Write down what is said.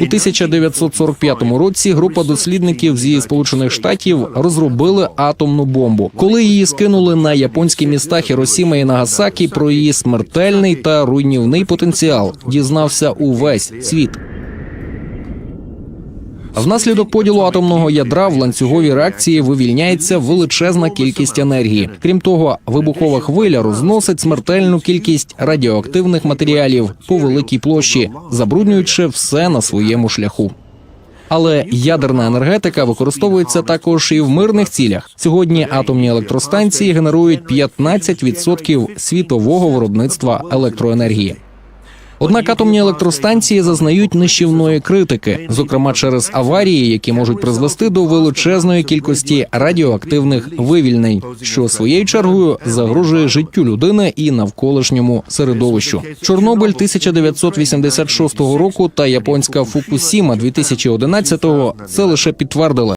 У 1945 році група дослідників зі сполучених штатів розробили атомну бомбу. Коли її скинули на японські міста Хіросіма і Нагасакі, про її смертельний та руйнівний потенціал дізнався увесь світ. Внаслідок поділу атомного ядра в ланцюговій реакції вивільняється величезна кількість енергії. Крім того, вибухова хвиля розносить смертельну кількість радіоактивних матеріалів по великій площі, забруднюючи все на своєму шляху. Але ядерна енергетика використовується також і в мирних цілях. Сьогодні атомні електростанції генерують 15% світового виробництва електроенергії. Однак атомні електростанції зазнають нищівної критики, зокрема через аварії, які можуть призвести до величезної кількості радіоактивних вивільнень, що своєю чергою загрожує життю людини і навколишньому середовищу. Чорнобиль 1986 року та японська Фукусіма 2011 – це лише підтвердили.